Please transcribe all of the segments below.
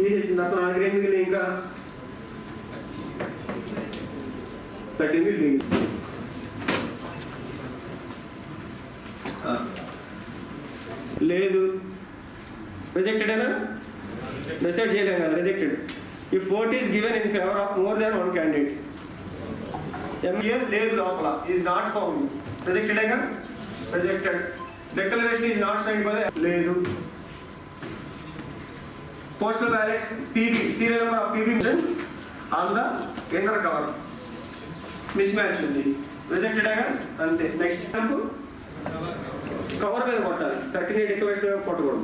తీసేసింది అసలు నా దగ్గర ఏం ఇంకా థర్టీ మిగిలింది లేదు. రిజెక్టెడ్ అయినా డిసైడ్ చేయలేం కదా రిజెక్టెడ్ ఈ fort is given in favour of more than one candidate MEL లేదు లోపల. ఈజ్ నాట్ ఫౌండ్ రిజెక్టెడ్ అయినా rejected declaration is not sign by లేదు. Postal ballot PB serial number of PB on the inner cover? Mismatch ఉంది. Rejected అయినా అంతే. Next cover మీద కొట్టాలి. Thirty declaration మీద కొట్టకూడదు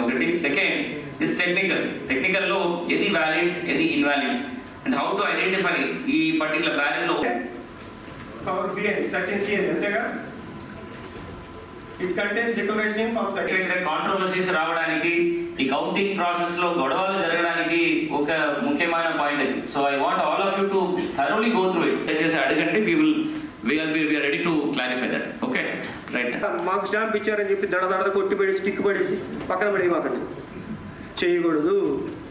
ఒకటి. సెకండ్ ఇస్ టెక్నికల్ టెక్నికల్లో ఏది వ్యాలిడ్ ఏది invalid and how to identify ఈ పర్టికులర్ వ్యాలిడ్లో కవర్ బి అని థర్టీన్ సి అని అంతేగా? ఇట్ కంటైన్స్ కాంట్రవర్సీస్ రావడానికి ఈ కౌంటింగ్ ప్రాసెస్లో గొడవలు జరగడానికి ఒక ముఖ్యమైన పాయింట్ ఇది. So I want all of you to thoroughly go through it దయచేసి అడగండి. We will we are we are ready to clarify that okay right మాకు స్టాంప్ ఇచ్చారని చెప్పి దడ దడ కొట్టి పెట్టి స్టిక్ పడేసి పక్కన పడి మాకండి చేయకూడదు.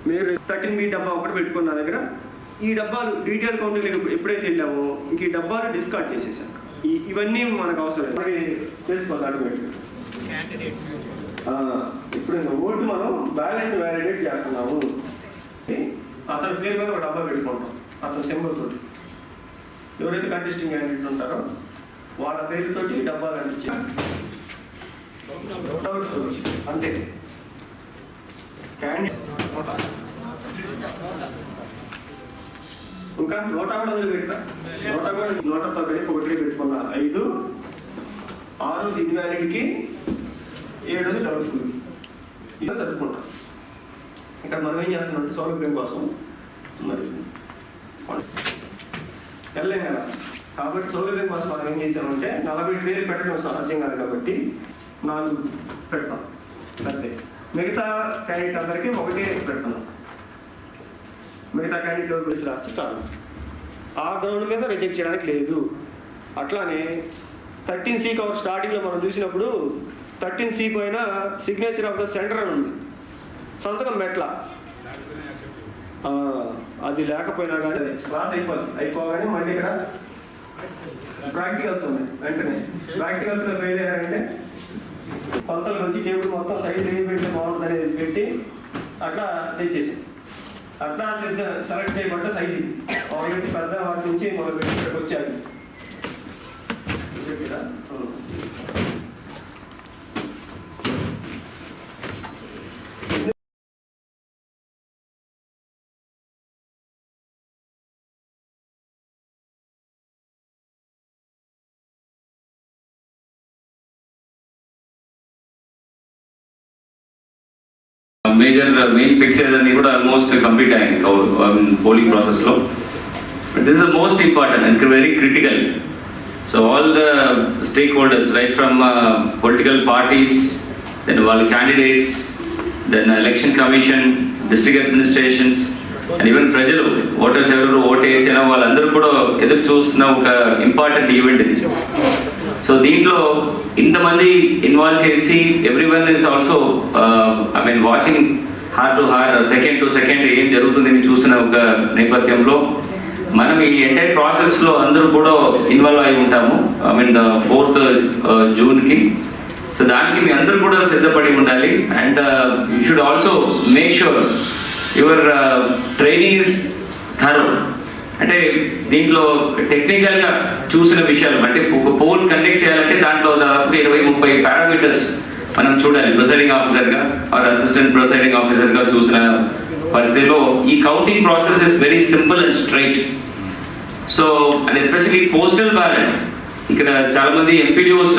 మీరు థర్టీన్ బి డబ్బా ఒకటి పెట్టుకున్న దగ్గర ఈ డబ్బాలు డీటెయిల్ కౌంటింగ్ ఎప్పుడైతే వెళ్ళామో ఇంక ఈ డబ్బాలు డిస్కార్డ్ చేసేసాను ఇవన్నీ మనకు అవసరం మనకి తెలుసుకోవాలి ఆటోమేటిక్ ఇప్పుడు ఓటు మనం బ్యాలెట్ వ్యాలిడేట్ చేస్తున్నాము. అతని పేరు మీద ఒక డబ్బా పెట్టుకుంటాం. అతని సింబల్ తోటి. ఎవరైతే కంటెస్టింగ్ క్యాండిడేట్ ఉంటారో వాళ్ళ పేరుతోటి డబ్బాలు అంటించి అంతే. క్యాండిడేట్ ఇంకా నోట కూడా వదిలిపెట్టా పెడతా నోట కూడా నోటతో కలిపి ఒకటి పెట్టుకున్నా ఐదు ఆరు దీని వ్యాలిడ్కి ఏడోది డౌట్ఫుల్ ఇలా సర్దుకుంటాం. ఇక్కడ మనం ఏం చేస్తున్నామంటే సౌలభ్యం కోసం మరి వెళ్ళలేం కదా. కాబట్టి సౌలభ్యం కోసం మనం ఏం చేసామంటే నలభై వేలు పెట్టడం సహజం కాదు కాబట్టి నాలుగు పెడతాం. అంతే. మిగతా క్యాండిడేట్ అందరికీ ఒకటే పెడుతున్నాం మిగతా క్యాండిడేట్ ఎవరు పిలిచి రాస్తే చాలు. ఆ గ్రౌండ్ మీద రిజెక్ట్ చేయడానికి లేదు. అట్లానే థర్టీన్ సి కవర్ స్టార్టింగ్లో మనం చూసినప్పుడు థర్టీన్ సి పైన సిగ్నేచర్ ఆఫ్ ద సెంటర్ అని ఉంది. సంతకం మెట్ల. అది లేకపోయినా కానీ క్లాస్ అయిపోతుంది అయిపోగానే మళ్ళీ ఇక్కడ ప్రాక్టికల్స్ ఉన్నాయి వెంటనే. ప్రాక్టికల్స్లో ఫెయిల్ అయ్యారంటే కొలతలకు వచ్చి టేబుల్ మొత్తం సైడ్ ఏం పెడితే బాగుంటుంది అనేది పెట్టి అట్లా తెచ్చేసాం అట్లా సిద్ధ సెలెక్ట్ చేయబడ్డ సైజ్ ఆల్రెడీ పెద్ద వాటి నుంచి మొదలు పెట్టి ఇక్కడికి వచ్చారు. మేజర్ మెయిన్ పిక్చర్స్ అన్ని కూడా ఆల్మోస్ట్ కంప్లీట్ అయ్యాయి పోలింగ్ ప్రాసెస్లో. But this the most important and very critical so all the stakeholders right from political parties then వాళ్ళ candidates then election commission district administrations and even ప్రజలు voters ఎవరు vote వేసినా వాళ్ళందరూ కూడా ఎదురు చూస్తున్న ఒక ఇంపార్టెంట్ ఈవెంట్ ఇది. సో దీంట్లో ఇంతమంది ఇన్వాల్వ్ చేసి everyone is also I mean watching heart to heart second to second ఏం జరుగుతుంది చూసిన ఒక నేపథ్యంలో మనం ఈ ఎంటైర్ ప్రాసెస్లో అందరూ కూడా ఇన్వాల్వ్ అయి ఉంటాము. ఐ మీన్ ఫోర్త్ జూన్కి సో దానికి మీ అందరూ కూడా సిద్ధపడి ఉండాలి. And you should also make sure your training is thorough అంటే దీంట్లో టెక్నికల్గా చూసిన విషయాలు అంటే ఒక పోల్ కండక్ట్ చేయాలంటే దాంట్లో దాదాపు ఇరవై ముప్పై పారామీటర్స్ మనం చూడాలి. ప్రిసైడింగ్ ఆఫీసర్గా ఆర్ అసిస్టెంట్ ప్రిసైడింగ్ ఆఫీసర్గా చూసిన పరిస్థితిలో ఈ counting process is very simple and straight so and especially postal ballot ఇక్కడ చాలా మంది MPDOs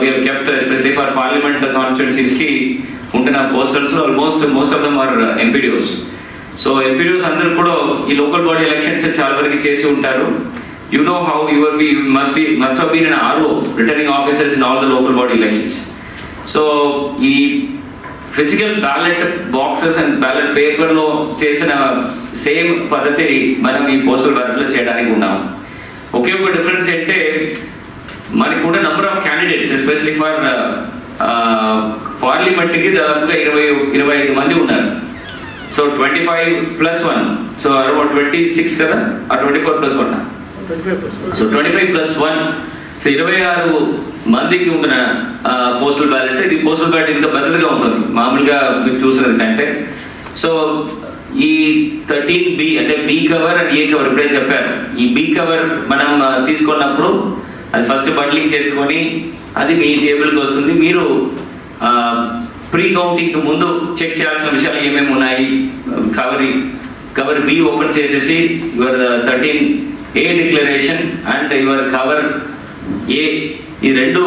we are kept especially for parliament కాన్స్టిట్యున్సీస్కి ఉంటున్న postals almost most of them are MPDOs so MPDOs అందరూ కూడా ఈ లోకల్ బాడీ ఎలక్షన్స్ చాలా వరకు చేసి ఉంటారు. You know how your be must be must been an RO returning officers in all the local body elections so ఈ physical ballot boxes and ballot పేపర్లో చేసిన సేమ్ పద్ధతిని మనం ఈ పోస్టల్ బ్యాలెట్లో చేయడానికి ఉన్నాము. ఒకే ఒక డిఫరెన్స్ అంటే మనకు కూడా number of candidates especially for పార్లమెంట్కి దాదాపుగా ఇరవై ఇరవై ఐదు మంది ఉన్నారు. So twenty five plus one so around twenty six కదా? ఆ twenty four plus one so twenty five plus one so ఇరవై ఆరు మందికి ఉన్న పోస్టల్ బ్యాలెట్ ఇది పోస్టల్ బ్యాలెట్ ఇంకా పెద్దదిగా ఉంటుంది మామూలుగా మీరు చూసినది కంటే. సో ఈ థర్టీన్ బి అంటే B cover and A cover ఇప్పుడే చెప్పారు ఈ బి కవర్ మనం తీసుకున్నప్పుడు అది ఫస్ట్ బండ్లింగ్ చేసుకొని అది మీ టేబుల్కి వస్తుంది. మీరు ప్రీ కౌంటింగ్ ముందు చెక్ చేయాల్సిన విషయాలు ఏమేమి ఉన్నాయి? కవర్ కవర్ బి ఓపెన్ చేసేసి your thirteen A declaration and your cover A ఈ రెండు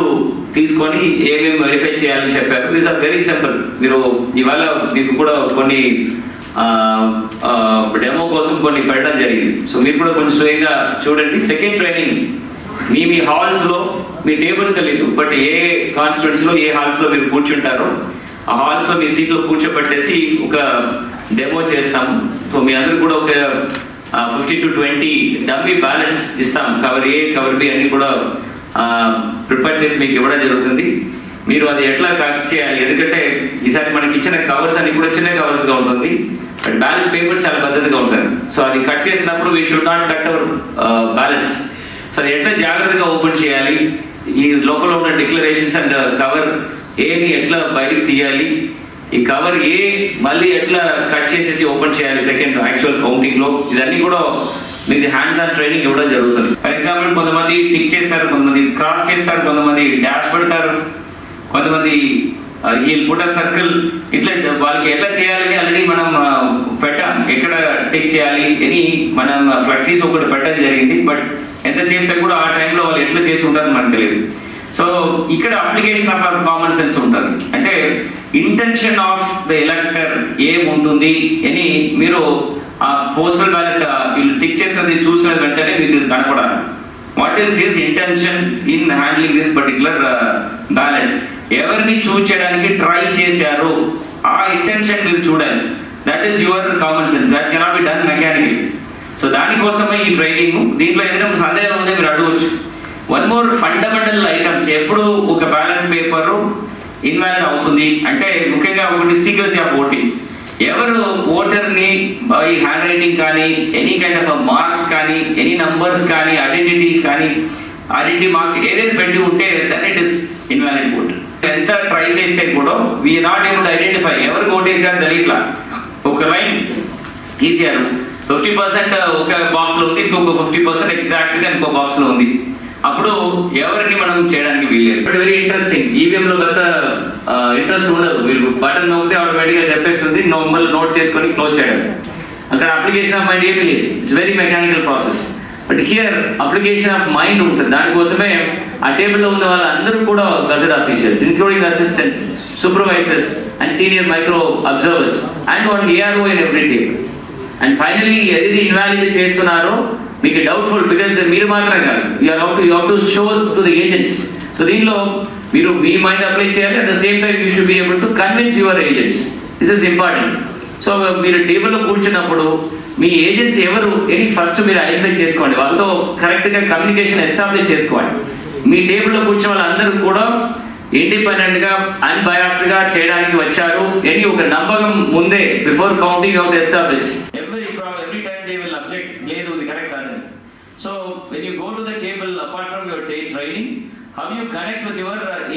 తీసుకొని ఏమేమి వెరిఫై చేయాలని చెప్పారు. దీస్ ఆర్ వెరీ సింపుల్ మీరు ఇవాళ మీకు కూడా కొన్ని డెమో కోసం కొన్ని పెట్టడం జరిగింది. సో మీరు కూడా కొంచెం స్వయంగా చూడండి. సెకండ్ ట్రైనింగ్ మీ మీ హాల్స్లో మీ టేబుల్స్ తెలియదు బట్ ఏ కాన్స్టిట్యూన్స్లో ఏ హాల్స్లో మీరు కూర్చుంటారో ఆ హాల్స్లో మీ సీట్లో కూర్చోబెట్టేసి ఒక డెమో చేస్తాము సో మీ అందరూ కూడా ఒక fifty to twenty dummy ballots ఇస్తాం. కవర్ ఏ కవర్ బి అన్ని కూడా ప్రిపేర్ చేసి మీకు ఇవ్వడం జరుగుతుంది. మీరు అది ఎట్లా కట్ చేయాలి? ఎందుకంటే ఈసారి మనకి ఇచ్చిన కవర్స్ అన్ని కూడా చిన్న కవర్స్గా ఉంటుంది. బట్ బ్యాలెన్స్ పేపర్ చాలా పద్ధతిగా ఉంటుంది. సో అది కట్ చేసినప్పుడు we should not cut our ballots so అది ఎట్లా జాగ్రత్తగా ఓపెన్ చేయాలి? ఈ లోపల ఉన్న డిక్లరేషన్స్ అండ్ కవర్ ఏని ఎట్లా బయటికి తీయాలి? ఈ కవర్ ఏ మళ్ళీ ఎట్లా కట్ చేసేసి ఓపెన్ చేయాలి సెకండ్ యాక్చువల్ కౌంటింగ్లో? ఇదన్నీ కూడా మీకు హ్యాండ్స్ ఆన్ ట్రైనింగ్ ఇవ్వడం జరుగుతుంది. ఫర్ ఎగ్జాంపుల్ కొంతమంది టిక్ చేస్తారు కొంతమంది క్రాస్ చేస్తారు కొంతమంది డాష్ పెడతారు కొంతమంది హీల్ పుట సర్కిల్ ఇట్లా వాళ్ళకి ఎట్లా చేయాలని ఆల్రెడీ మనం పెట్టాం. ఎక్కడ టిక్ చేయాలి అని మనం ఫ్లెక్సీస్ ఒకటి పెట్టడం జరిగింది. బట్ ఎంత చేస్తే కూడా ఆ టైంలో వాళ్ళు ఎట్లా చేసి ఉంటారని మనకు తెలియదు. సో ఇక్కడ అప్లికేషన్ ఆఫ్ కామన్ సెన్స్ ఉంటుంది. అంటే ఇంటెన్షన్ ఆఫ్ ద ఎలక్టర్ ఏముంటుంది అని మీరు ఆ పోస్టల్ బ్యాలెట్ వీళ్ళు టిక్ చేసినది చూసిన వెంటనే మీకు కనపడాలి. What is his intention in handling this particular ballot ఎవరిని చూస్ చేయడానికి ట్రై చేశారు? ఆ ఇంటెన్షన్ మీరు చూడాలి. That is your common sense that cannot be done mechanical so దానికోసమే ఈ ట్రైనింగ్ దీంట్లో ఏదైనా సందేహం ఉంటే మీరు అడగవచ్చు వన్ మోర్ ఫండమెంటల్ ఐటమ్స్ ఎప్పుడు ఒక బ్యాలెట్ పేపర్ ఇన్వాలిడ్ అవుతుంది? అంటే ముఖ్యంగా ఒకటి సీక్రెసీ ఆఫ్ ఓటింగ్ ఎవరు ఓటర్ని ఈ హ్యాండ్ రైటింగ్ కానీ ఎనీ కైండ్ ఆఫ్ మార్క్స్ కానీ ఎనీ నంబర్స్ కానీ ఐడెంటిటీస్ కానీ ఐడెంటిటీ మార్క్స్ ఏదైనా పెట్టి ఉంటే that it is invalid vote ఎంత ట్రై చేస్తే కూడా we not able to identify ఎవరు ఓటేసారు తెలియట్లా. ఒక లైన్ గీసారు ఫిఫ్టీ పర్సెంట్ ఒక బాక్స్లో ఉంది ఇంకొక ఫిఫ్టీ పర్సెంట్ ఎగ్జాక్ట్గా ఇంకో బాక్స్లో ఉంది. అప్పుడు ఎవరిని మనం చేయడానికి వీల్లేదు. బట్ వెరీ ఇంట్రెస్టింగ్ ఈవీఎం లో గత ఇంట్రెస్ట్ ఉండదు. మీరు బటన్ నొక్కితే ఆటోమేటిక్గా చెప్పేస్తుంది నార్మల్ నోట్ చేసుకొని క్లోజ్ చేయడం. అక్కడ అప్లికేషన్ ఆఫ్ మైండ్ ఏమీ లేదు. It's very mechanical process but here application of mind ఉంటుంది. దానికోసమే ఆ టేబుల్లో ఉన్న వాళ్ళందరూ కూడా gazette officials including assistants supervisors and senior micro observers and one ARO in every table and finally ఏది ఇన్వాలిడ్ చేస్తున్నారో మీకు డౌట్ఫుల్ బికాస్ మీరు మాత్రమే కాదు. You how to you how to show to the agents so దీనిలో మీరు మీ mind apply చేయాలి. At the same time you should be able to convince your agents this is important so మీరు టేబుల్లో కూర్చున్నప్పుడు మీ ఏజెంట్స్ ఎవరు? అని ఫస్ట్ మీరు ఐడెంటిఫై చేసుకోండి. వాళ్ళతో కరెక్ట్గా కమ్యూనికేషన్ ఎస్టాబ్లిష్ చేసుకోవాలి మీ టేబుల్లో కూర్చున్న వాళ్ళందరూ కూడా ఇండిపెండెంట్గా అన్బయాస్డ్గా చేయడానికి వచ్చారు. అని ఒక నమ్మకం ముందే before counting out establish every every time they will object లేదు ఇది కరెక్ట్ కాదని సో వెన్ యూ